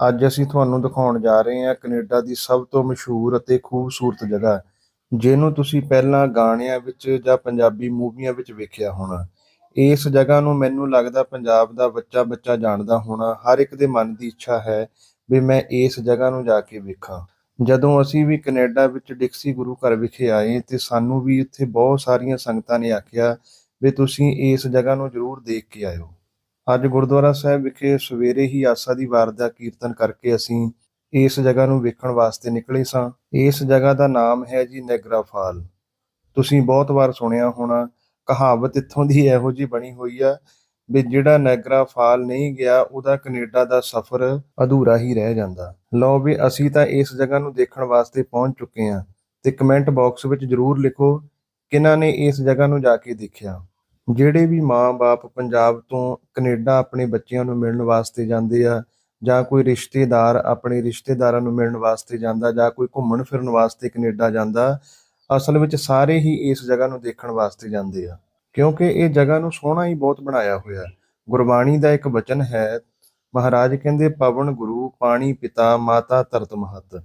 ਅੱਜ ਅਸੀਂ ਤੁਹਾਨੂੰ ਦਿਖਾਉਣ ਜਾ ਰਹੇ ਹਾਂ ਕੈਨੇਡਾ ਦੀ ਸਭ ਤੋਂ ਮਸ਼ਹੂਰ ਅਤੇ ਖੂਬਸੂਰਤ ਜਗ੍ਹਾ, ਜਿਹਨੂੰ ਤੁਸੀਂ ਪਹਿਲਾਂ ਗਾਣਿਆਂ ਵਿੱਚ ਜਾਂ ਪੰਜਾਬੀ ਮੂਵੀਆਂ ਵਿੱਚ ਵੇਖਿਆ ਹੋਣਾ। ਇਸ ਜਗ੍ਹਾ ਨੂੰ ਮੈਨੂੰ ਲੱਗਦਾ ਪੰਜਾਬ ਦਾ ਬੱਚਾ ਬੱਚਾ ਜਾਣਦਾ ਹੋਣਾ, ਹਰ ਇੱਕ ਦੇ ਮਨ ਦੀ ਇੱਛਾ ਹੈ ਵੀ ਮੈਂ ਇਸ ਜਗ੍ਹਾ ਨੂੰ ਜਾ ਕੇ ਵੇਖਾਂ। ਜਦੋਂ ਅਸੀਂ ਵੀ ਕੈਨੇਡਾ ਵਿੱਚ ਡਿਕਸੀ ਗੁਰੂ ਘਰ ਵਿਖੇ ਆਏ ਤੇ ਸਾਨੂੰ ਵੀ ਇੱਥੇ ਬਹੁਤ ਸਾਰੀਆਂ ਸੰਗਤਾਂ ਨੇ ਆਖਿਆ ਵੀ ਤੁਸੀਂ ਇਸ ਜਗ੍ਹਾ ਨੂੰ ਜ਼ਰੂਰ ਦੇਖ ਕੇ ਆਇਓ। ਅੱਜ ਗੁਰਦੁਆਰਾ ਸਾਹਿਬ ਵਿਖੇ ਸਵੇਰੇ ਹੀ ਆਸਾ ਦੀ ਵਾਰ ਦਾ ਕੀਰਤਨ ਕਰਕੇ ਅਸੀਂ ਇਸ ਜਗ੍ਹਾ ਨੂੰ ਵੇਖਣ ਵਾਸਤੇ ਨਿਕਲੇ ਸਾਂ। ਇਸ ਜਗ੍ਹਾ ਦਾ ਨਾਮ ਹੈ ਜੀ ਨੈਗਰਾ ਫਾਲ। ਤੁਸੀਂ ਬਹੁਤ ਵਾਰ ਸੁਣਿਆ ਹੋਣਾ, ਕਹਾਵਤ ਇੱਥੋਂ ਦੀ ਇਹੋ ਜੀ ਬਣੀ ਹੋਈ ਆ ਵੀ ਜਿਹੜਾ ਨੈਗਰਾ ਫਾਲ ਨਹੀਂ ਗਿਆ, ਉਹਦਾ ਕੈਨੇਡਾ ਦਾ ਸਫ਼ਰ ਅਧੂਰਾ ਹੀ ਰਹਿ ਜਾਂਦਾ। ਲਓ ਵੀ ਅਸੀਂ ਤਾਂ ਇਸ ਜਗ੍ਹਾ ਨੂੰ ਦੇਖਣ ਵਾਸਤੇ ਪਹੁੰਚ ਚੁੱਕੇ ਹਾਂ ਤੇ ਕਮੈਂਟ ਬਾਕਸ ਵਿੱਚ ਜਰੂਰ ਲਿਖੋ ਕਿਹਨਾਂ ਨੇ ਇਸ ਜਗ੍ਹਾ ਨੂੰ ਜਾ ਕੇ ਦੇਖਿਆ। ਜਿਹੜੇ ਵੀ ਮਾਂ-ਬਾਪ ਪੰਜਾਬ ਤੋਂ ਕੈਨੇਡਾ ਆਪਣੇ ਬੱਚਿਆਂ ਨੂੰ ਮਿਲਣ ਵਾਸਤੇ ਜਾਂਦੇ ਆ, ਜਾਂ ਕੋਈ ਰਿਸ਼ਤੇਦਾਰ ਆਪਣੇ ਰਿਸ਼ਤੇਦਾਰਾਂ ਨੂੰ ਮਿਲਣ ਵਾਸਤੇ ਜਾਂਦਾ, ਜਾਂ ਕੋਈ ਘੁੰਮਣ ਫਿਰਨ ਵਾਸਤੇ ਕੈਨੇਡਾ ਜਾਂਦਾ, ਅਸਲ ਵਿੱਚ ਸਾਰੇ ਹੀ ਇਸ ਜਗ੍ਹਾ ਨੂੰ ਦੇਖਣ ਵਾਸਤੇ ਜਾਂਦੇ ਆ। ਕਿਉਂਕਿ ਇਹ ਜਗ੍ਹਾ ਨੂੰ ਸੋਹਣਾ ਹੀ ਬਹੁਤ ਬਣਾਇਆ ਹੋਇਆ ਗੁਰਬਾਣੀ ਦਾ ਇੱਕ ਵਚਨ ਹੈ, ਮਹਾਰਾਜ ਕਹਿੰਦੇ, ਪਵਨ ਗੁਰੂ, ਪਾਣੀ ਪਿਤਾ, ਮਾਤਾ ਧਰਤ ਮਹਤ।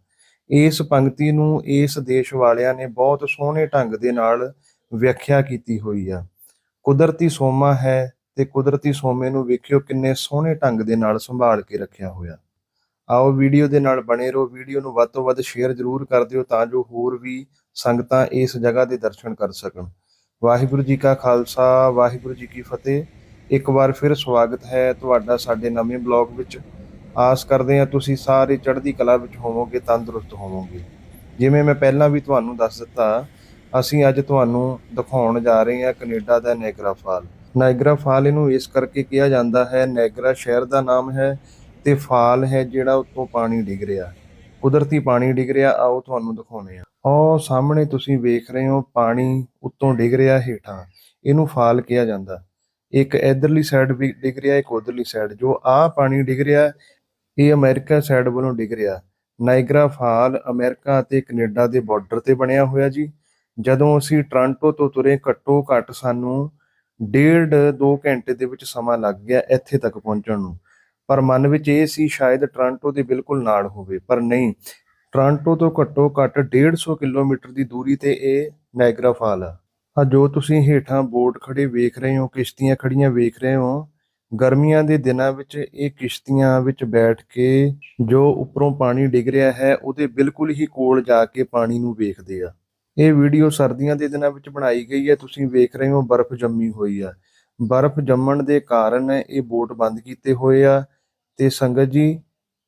ਇਸ ਪੰਕਤੀ ਨੂੰ ਇਸ ਦੇਸ਼ ਵਾਲਿਆਂ ਨੇ ਬਹੁਤ ਸੋਹਣੇ ਢੰਗ ਦੇ ਨਾਲ ਵਿਆਖਿਆ ਕੀਤੀ ਹੋਈ ਆ। ਕੁਦਰਤੀ ਸੋਮਾ ਹੈ ਤੇ ਕੁਦਰਤੀ ਸੋਮੇ ਨੂੰ ਵੇਖਿਓ ਕਿੰਨੇ ਸੋਹਣੇ ਢੰਗ ਦੇ ਨਾਲ ਸੰਭਾਲ ਕੇ ਰੱਖਿਆ ਹੋਇਆ। ਆਓ ਵੀਡੀਓ ਦੇ ਨਾਲ ਬਣੇ ਰਹੋ। ਵੀਡੀਓ ਨੂੰ ਵੱਧ ਤੋਂ ਵੱਧ ਸ਼ੇਅਰ ਜ਼ਰੂਰ ਕਰ ਦਿਓ ਤਾਂ ਜੋ ਹੋਰ ਵੀ ਸੰਗਤਾਂ ਇਸ ਜਗ੍ਹਾ ਦੇ ਦਰਸ਼ਨ ਕਰ ਸਕਣ। ਵਾਹਿਗੁਰੂ ਜੀ ਕਾ ਖਾਲਸਾ, ਵਾਹਿਗੁਰੂ ਜੀ ਕੀ ਫਤਿਹ। ਇੱਕ ਵਾਰ ਫਿਰ ਸਵਾਗਤ ਹੈ ਤੁਹਾਡਾ ਸਾਡੇ ਨਵੇਂ ਬਲੌਗ ਵਿੱਚ। ਆਸ ਕਰਦੇ ਹਾਂ ਤੁਸੀਂ ਸਾਰੇ ਚੜ੍ਹਦੀ ਕਲਾ ਵਿੱਚ ਹੋਵੋਗੇ, ਤੰਦਰੁਸਤ ਹੋਵੋਗੇ। ਜਿਵੇਂ ਮੈਂ ਪਹਿਲਾਂ ਵੀ ਤੁਹਾਨੂੰ ਦੱਸ ਦਿੱਤਾ ਅਸੀਂ ਅੱਜ ਤੁਹਾਨੂੰ ਦਿਖਾਉਣ ਜਾ ਰਹੇ ਹਾਂ ਕੈਨੇਡਾ ਦਾ ਨੈਗਰਾ ਫਾਲ ਨਾਇਗਰਾ ਫਾਲ ਇਹਨੂੰ ਇਸ ਕਰਕੇ ਕਿਹਾ ਜਾਂਦਾ ਹੈ ਨੈਗਰਾ ਸ਼ਹਿਰ ਦਾ ਨਾਮ ਹੈ ਤੇ ਫਾਲ ਹੈ ਜਿਹੜਾ ਉੱਤੋਂ ਪਾਣੀ ਡਿੱਗ ਰਿਹਾ। ਕੁਦਰਤੀ ਪਾਣੀ ਡਿੱਗ ਰਿਹਾ, ਆਓ ਤੁਹਾਨੂੰ ਦਿਖਾਉਨੇ ਆ ਉਹ ਸਾਹਮਣੇ ਤੁਸੀਂ ਵੇਖ ਰਹੇ ਹੋ ਪਾਣੀ ਉੱਤੋਂ ਡਿੱਗ ਰਿਹਾ ਹੇਠਾਂ। ਇਹਨੂੰ ਫਾਲ ਕਿਹਾ ਜਾਂਦਾ। ਇੱਕ ਇਧਰਲੀ ਸਾਈਡ ਵੀ ਡਿੱਗ ਰਿਹਾ, ਇੱਕ ਉਧਰਲੀ ਸਾਈਡ ਜੋ ਆਹ ਪਾਣੀ ਡਿੱਗ ਰਿਹਾ, ਇਹ ਅਮਰੀਕਾ ਸਾਈਡ ਵੱਲੋਂ ਡਿੱਗ ਰਿਹਾ। ਨਾਇਗਰਾ ਫਾਲ ਅਮਰੀਕਾ ਅਤੇ ਕੈਨੇਡਾ ਦੇ ਬਾਰਡਰ ਤੇ ਬਣਿਆ ਹੋਇਆ ਜੀ। ਜਦੋਂ ਅਸੀਂ ਟ੍ਰਾਂਟੋ ਤੋਂ ਤੁਰੇ ਘੱਟੋ ਘੱਟ ਸਾਨੂੰ ਡੇਢ 2 ਘੰਟੇ ਦੇ ਵਿੱਚ ਸਮਾਂ ਲੱਗ ਗਿਆ ਇੱਥੇ ਤੱਕ ਪਹੁੰਚਣ ਨੂੰ। ਪਰ ਮਨ ਵਿੱਚ ਇਹ ਸੀ ਸ਼ਾਇਦ ਟ੍ਰਾਂਟੋ ਦੇ ਬਿਲਕੁਲ ਨਾਲ ਹੋਵੇ, ਪਰ ਨਹੀਂ। ਟ੍ਰਾਂਟੋ ਤੋਂ ਘੱਟੋ ਘੱਟ 150 ਕਿਲੋਮੀਟਰ ਦੀ ਦੂਰੀ ਤੇ ਇਹ ਨਾਇਗਰਾ ਫਾਲ ਆ। ਆ ਜੋ ਤੁਸੀਂ ਹੇਠਾਂ ਬੋਟ ਖੜੇ ਵੇਖ ਰਹੇ ਹੋ, ਕਿਸ਼ਤੀਆਂ ਖੜੀਆਂ ਵੇਖ ਰਹੇ ਹੋ, ਗਰਮੀਆਂ ਦੇ ਦਿਨਾਂ ਵਿੱਚ ਇਹ ਕਿਸ਼ਤੀਆਂ ਵਿੱਚ ਬੈਠ ਕੇ ਜੋ ਉੱਪਰੋਂ ਪਾਣੀ ਡਿੱਗ ਰਿਹਾ ਹੈ, ਉਹਦੇ ਬਿਲਕੁਲ ਹੀ ਕੋਲ ਜਾ ਕੇ ਪਾਣੀ ਨੂੰ ਵੇਖਦੇ ਆ। ਇਹ ਵੀਡੀਓ ਸਰਦੀਆਂ ਦੇ ਦਿਨਾਂ ਵਿੱਚ ਬਣਾਈ ਗਈ ਹੈ। ਤੁਸੀਂ ਵੇਖ ਰਹੇ ਹੋ, ਬਰਫ਼ ਜੰਮੀ ਹੋਈ ਆ। ਬਰਫ਼ ਜੰਮਣ ਦੇ ਕਾਰਨ ਇਹ ਬੋਟ ਬੰਦ ਕੀਤੇ ਹੋਏ ਆ। ਤੇ ਸੰਗਤ ਜੀ,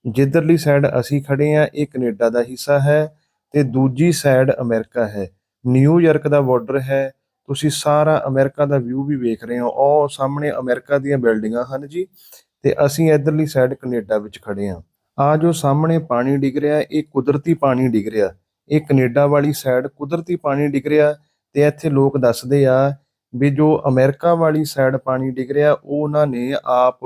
ਜਿੱਧਰਲੀ ਸਾਈਡ ਅਸੀਂ ਖੜੇ ਆ, ਇਹ ਕੈਨੇਡਾ ਦਾ ਹਿੱਸਾ ਹੈ ਤੇ ਦੂਜੀ ਸਾਈਡ ਅਮਰੀਕਾ ਹੈ। ਨਿਊਯਾਰਕ ਦਾ ਬਾਰਡਰ ਹੈ। ਤੁਸੀਂ ਸਾਰਾ ਅਮਰੀਕਾ ਦਾ ਵਿਊ ਵੀ ਵੇਖ ਰਹੇ ਹੋ। ਉਹ ਸਾਹਮਣੇ ਅਮਰੀਕਾ ਦੀਆਂ ਬਿਲਡਿੰਗਾਂ ਹਨ ਜੀ ਤੇ ਅਸੀਂ ਇਧਰਲੀ ਸਾਈਡ ਕੈਨੇਡਾ ਵਿੱਚ ਖੜੇ ਆ। ਆ ਜੋ ਸਾਹਮਣੇ ਪਾਣੀ ਡਿੱਗ ਰਿਹਾ, ਇਹ ਕੁਦਰਤੀ ਪਾਣੀ ਡਿੱਗ ਰਿਹਾ। ਇਹ ਕੈਨੇਡਾ ਵਾਲੀ ਸਾਈਡ ਕੁਦਰਤੀ ਪਾਣੀ ਡਿੱਗ ਰਿਹਾ ਤੇ ਇੱਥੇ ਲੋਕ ਦੱਸਦੇ ਆ ਵੀ ਜੋ ਅਮਰੀਕਾ ਵਾਲੀ ਸਾਈਡ ਪਾਣੀ ਡਿੱਗ ਰਿਹਾ, ਉਹ ਉਹਨਾਂ ਨੇ ਆਪ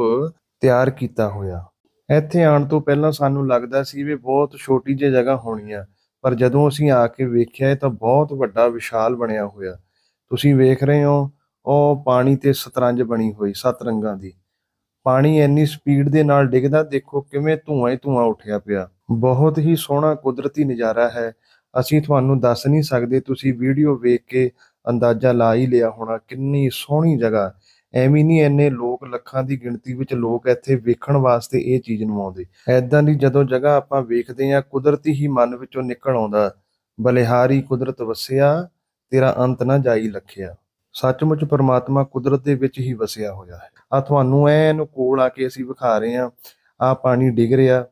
ਤਿਆਰ ਕੀਤਾ ਹੋਇਆ। ਇੱਥੇ ਆਉਣ ਤੋਂ ਪਹਿਲਾਂ ਸਾਨੂੰ ਲੱਗਦਾ ਸੀ ਵੀ ਬਹੁਤ ਛੋਟੀ ਜਿਹੀ ਜਗ੍ਹਾ ਹੋਣੀ ਆ, ਪਰ ਜਦੋਂ ਅਸੀਂ ਆ ਕੇ ਵੇਖਿਆ ਤਾਂ ਬਹੁਤ ਵੱਡਾ ਵਿਸ਼ਾਲ ਬਣਿਆ ਹੋਇਆ। ਤੁਸੀਂ ਵੇਖ ਰਹੇ ਹੋ, ਉਹ ਪਾਣੀ ਤੇ ਸਤਰੰਜ ਬਣੀ ਹੋਈ, ਸੱਤ ਰੰਗਾਂ ਦੀ। ਪਾਣੀ ਇੰਨੀ ਸਪੀਡ ਦੇ ਨਾਲ ਡਿੱਗਦਾ, ਦੇਖੋ ਕਿਵੇਂ ਧੂਆਂ ਹੀ ਧੂਆਂ ਉੱਠਿਆ ਪਿਆ। ਬਹੁਤ ਹੀ ਸੋਹਣਾ ਕੁਦਰਤੀ ਨਜ਼ਾਰਾ ਹੈ। ਅਸੀਂ ਤੁਹਾਨੂੰ ਦੱਸ ਨਹੀਂ ਸਕਦੇ ਤੁਸੀਂ ਵੀਡੀਓ ਵੇਖ ਕੇ ਅੰਦਾਜ਼ਾ ਲਾ ਹੀ ਲਿਆ ਹੋਣਾ ਕਿੰਨੀ ਸੋਹਣੀ ਜਗ੍ਹਾ। ਐਵੇਂ ਨਹੀਂ ਇੰਨੇ ਲੋਕ ਲੱਖਾਂ ਦੀ ਗਿਣਤੀ ਵਿੱਚ ਲੋਕ ਇੱਥੇ ਵੇਖਣ ਵਾਸਤੇ ਇਹ ਚੀਜ਼ ਨੂੰ ਆਉਂਦੇ। ਐਦਾਂ ਦੀ ਜਦੋਂ ਜਗ੍ਹਾ ਆਪਾਂ ਵੇਖਦੇ ਹਾਂ, ਕੁਦਰਤੀ ਹੀ ਮਨ ਵਿੱਚੋਂ ਨਿਕਲ ਆਉਂਦਾ। ਬਲਿਹਾਰੀ ਕੁਦਰਤ ਵਸਿਆ, ਤੇਰਾ ਅੰਤ ਨਾ ਜਾਈ ਲਖਿਆ। ਸੱਚਮੁੱਚ ਪਰਮਾਤਮਾ ਕੁਦਰਤ ਦੇ ਵਿੱਚ ਹੀ ਵਸਿਆ ਹੋਇਆ ਹੈ। ਆ ਤੁਹਾਨੂੰ ਐਨ ਕੋਲ ਆ ਕੇ ਅਸੀਂ ਵਿਖਾ ਰਹੇ ਹਾਂ। ਆ ਪਾਣੀ ਡਿੱਗ ਰਿਹਾ।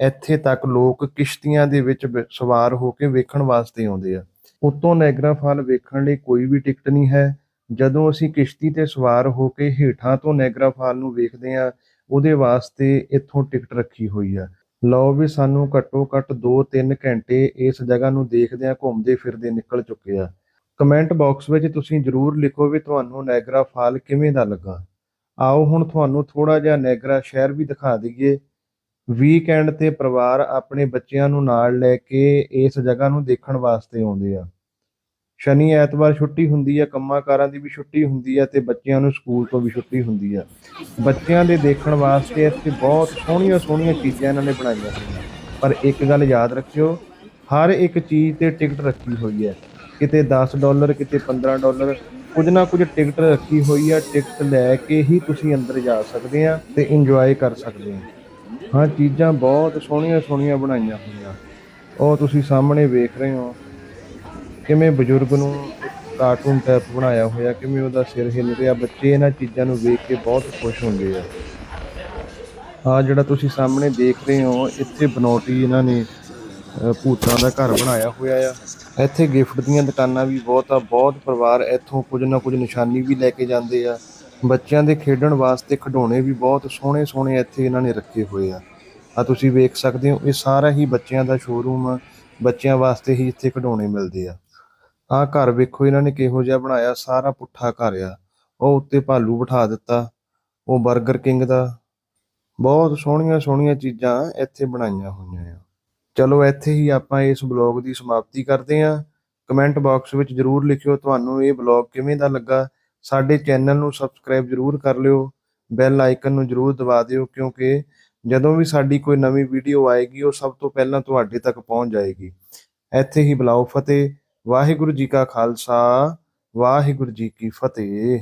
ਇੱਥੇ ਤੱਕ ਲੋਕ ਕਿਸ਼ਤੀਆਂ ਦੇ ਵਿੱਚ ਬ- ਸਵਾਰ ਹੋ ਕੇ ਵੇਖਣ ਵਾਸਤੇ ਆਉਂਦੇ ਆ। ਉੱਤੋਂ ਨੈਗਰਾ ਫਾਲ ਵੇਖਣ ਲਈ ਕੋਈ ਵੀ ਟਿਕਟ ਨਹੀਂ ਹੈ। ਜਦੋਂ ਅਸੀਂ ਕਿਸ਼ਤੀ ਤੇ ਸਵਾਰ ਹੋ ਕੇ ਹੇਠਾਂ ਤੋਂ ਨੈਗਰਾ ਫਾਲ ਨੂੰ ਵੇਖਦੇ ਆ ਉਹਦੇ ਵਾਸਤੇ ਇੱਥੋਂ ਟਿਕਟ ਰੱਖੀ ਹੋਈ ਆ। ਲਓ ਵੀ ਸਾਨੂੰ ਘੱਟੋ ਘੱਟ 2-3 ਘੰਟੇ ਇਸ ਜਗ੍ਹਾ ਨੂੰ ਦੇਖਦਿਆਂ ਘੁੰਮਦੇ ਫਿਰਦੇ ਨਿਕਲ ਚੁੱਕੇ ਆ। ਕਮੈਂਟ ਬਾਕਸ ਵਿੱਚ ਤੁਸੀਂ ਜਰੂਰ ਲਿਖੋ ਵੀ ਤੁਹਾਨੂੰ ਨੈਗਰਾ ਫਾਲ ਕਿਵੇਂ ਦਾ ਲੱਗਾ। ਆਓ ਹੁਣ ਤੁਹਾਨੂੰ ਥੋੜਾ ਜਿਹਾ ਨੈਗਰਾ ਸ਼ਹਿਰ ਵੀ ਦਿਖਾ ਦਈਏ। ਵੀਕਐਂਡ ਤੇ ਪਰਿਵਾਰ ਆਪਣੇ ਬੱਚਿਆਂ ਨੂੰ ਨਾਲ ਲੈ ਕੇ ਇਸ ਜਗ੍ਹਾ ਨੂੰ ਦੇਖਣ ਵਾਸਤੇ ਆਉਂਦੇ ਆ। ਸ਼ਨੀ ਐਤਵਾਰ ਛੁੱਟੀ ਹੁੰਦੀ ਆ ਕੰਮਾਂ ਕਾਰਾਂ ਦੀ ਵੀ ਛੁੱਟੀ ਹੁੰਦੀ ਆ ਤੇ ਬੱਚਿਆਂ ਨੂੰ ਸਕੂਲ ਤੋਂ ਵੀ ਛੁੱਟੀ ਹੁੰਦੀ ਆ। ਬੱਚਿਆਂ ਦੇ ਦੇਖਣ ਵਾਸਤੇ ਇੱਥੇ ਬਹੁਤ ਸੋਹਣੀਆਂ ਸੋਹਣੀਆਂ ਚੀਜ਼ਾਂ ਇਹਨਾਂ ਨੇ ਬਣਾਈਆਂ ਹੋਈਆਂ। ਪਰ ਇੱਕ ਗੱਲ ਯਾਦ ਰੱਖਿਓ, ਹਰ ਇੱਕ ਚੀਜ਼ ਤੇ ਟਿਕਟ ਰੱਖੀ ਹੋਈ ਹੈ ਕਿਤੇ 10 ਡਾਲਰ, ਕਿਤੇ 15 ਡਾਲਰ, ਕੁਝ ਨਾ ਕੁਝ ਟਿਕਟ ਰੱਖੀ ਹੋਈ ਆ। ਟਿਕਟ ਲੈ ਕੇ ਹੀ ਤੁਸੀਂ ਅੰਦਰ ਜਾ ਸਕਦੇ ਆ ਤੇ ਇੰਜੋਏ ਕਰ ਸਕਦੇ ਆ। ਹਾਂ, ਚੀਜ਼ਾਂ ਬਹੁਤ ਸੋਹਣੀਆਂ ਸੋਹਣੀਆਂ ਬਣਾਈਆਂ ਹੋਈਆਂ। ਉਹ ਤੁਸੀਂ ਸਾਹਮਣੇ ਵੇਖ ਰਹੇ ਹੋ। ਕਿਵੇਂ ਬਜ਼ੁਰਗ ਨੂੰ ਕਾਰਟੂਨ ਟੈਪ ਬਣਾਇਆ ਹੋਇਆ, ਕਿਵੇਂ ਉਹਦਾ ਸਿਰ ਹਿੱਲ ਰਿਹਾ। ਬੱਚੇ ਇਹਨਾਂ ਚੀਜ਼ਾਂ ਨੂੰ ਵੇਖ ਕੇ ਬਹੁਤ ਖੁਸ਼ ਹੁੰਦੇ ਆ। ਆ ਜਿਹੜਾ ਤੁਸੀਂ ਸਾਹਮਣੇ ਦੇਖ ਰਹੇ ਹੋ, ਇੱਥੇ ਬਨੋਟੀ ਇਹਨਾਂ ਨੇ ਭੂਤਾਂ ਦਾ ਘਰ ਬਣਾਇਆ ਹੋਇਆ ਆ। ਇੱਥੇ ਗਿਫਟ ਦੀਆਂ ਦੁਕਾਨਾਂ ਵੀ ਬਹੁਤ ਆ, ਬਹੁਤ ਪਰਿਵਾਰ ਇੱਥੋਂ ਕੁਝ ਨਾ ਕੁਝ ਨਿਸ਼ਾਨੀ ਵੀ ਲੈ ਕੇ ਜਾਂਦੇ ਆ। ਬੱਚਿਆਂ ਦੇ ਖੇਡਣ ਵਾਸਤੇ ਖਿਡੌਣੇ ਵੀ ਬਹੁਤ ਸੋਹਣੇ ਸੋਹਣੇ ਇੱਥੇ ਇਹਨਾਂ ਨੇ ਰੱਖੇ ਹੋਏ ਆ। ਆ ਤੁਸੀਂ ਵੇਖ ਸਕਦੇ ਹੋ, ਇਹ ਸਾਰਾ ਹੀ ਬੱਚਿਆਂ ਦਾ ਸ਼ੋਰੂਮ ਆ ਬੱਚਿਆਂ ਵਾਸਤੇ ਹੀ ਇੱਥੇ ਖਿਡੌਣੇ ਮਿਲਦੇ ਆ। ਆਹ ਘਰ ਵੇਖੋ, ਇਹਨਾਂ ਨੇ ਕਿਹੋ ਜਿਹਾ ਬਣਾਇਆ, ਸਾਰਾ ਪੁੱਠਾ ਘਰ ਆ। ਉਹ ਉੱਤੇ ਭਾਲੂ ਬਿਠਾ ਦਿੱਤਾ, ਉਹ 버ਗਰ ਕਿੰਗ ਦਾ। ਬਹੁਤ ਸੋਹਣੀਆਂ ਸੋਹਣੀਆਂ ਚੀਜ਼ਾਂ ਇੱਥੇ ਬਣਾਈਆਂ ਹੋਈਆਂ ਆ। ਚਲੋ ਇੱਥੇ ਹੀ ਆਪਾਂ ਇਸ ਬਲੌਗ ਦੀ ਸਮਾਪਤੀ ਕਰਦੇ ਹਾਂ। ਕਮੈਂਟ ਬਾਕਸ ਵਿੱਚ ਜਰੂਰ ਲਿਖਿਓ, ਤੁਹਾਨੂੰ ਇਹ ਬਲੌਗ ਕਿਵੇਂ ਦਾ ਲੱਗਾ ਸਾਡੇ ਚੈਨਲ ਨੂੰ ਸਬਸਕ੍ਰਾਈਬ ਜਰੂਰ ਕਰ ਲਿਓ ਬੈਲ ਆਈਕਨ ਨੂੰ ਜਰੂਰ ਦਬਾ ਦਿਓ, ਕਿਉਂਕਿ ਜਦੋਂ ਵੀ ਸਾਡੀ ਕੋਈ ਨਵੀਂ ਵੀਡੀਓ ਆਏਗੀ, ਉਹ ਸਭ ਤੋਂ ਪਹਿਲਾਂ ਤੁਹਾਡੇ ਤੱਕ ਪਹੁੰਚ ਜਾਏਗੀ। ਇੱਥੇ ਹੀ ਬੁਲਾਓ ਫਤਿਹ, ਵਾਹਿਗੁਰੂ ਜੀ ਕਾ ਖਾਲਸਾ, ਵਾਹਿਗੁਰੂ ਜੀ ਕੀ ਫਤਿਹ।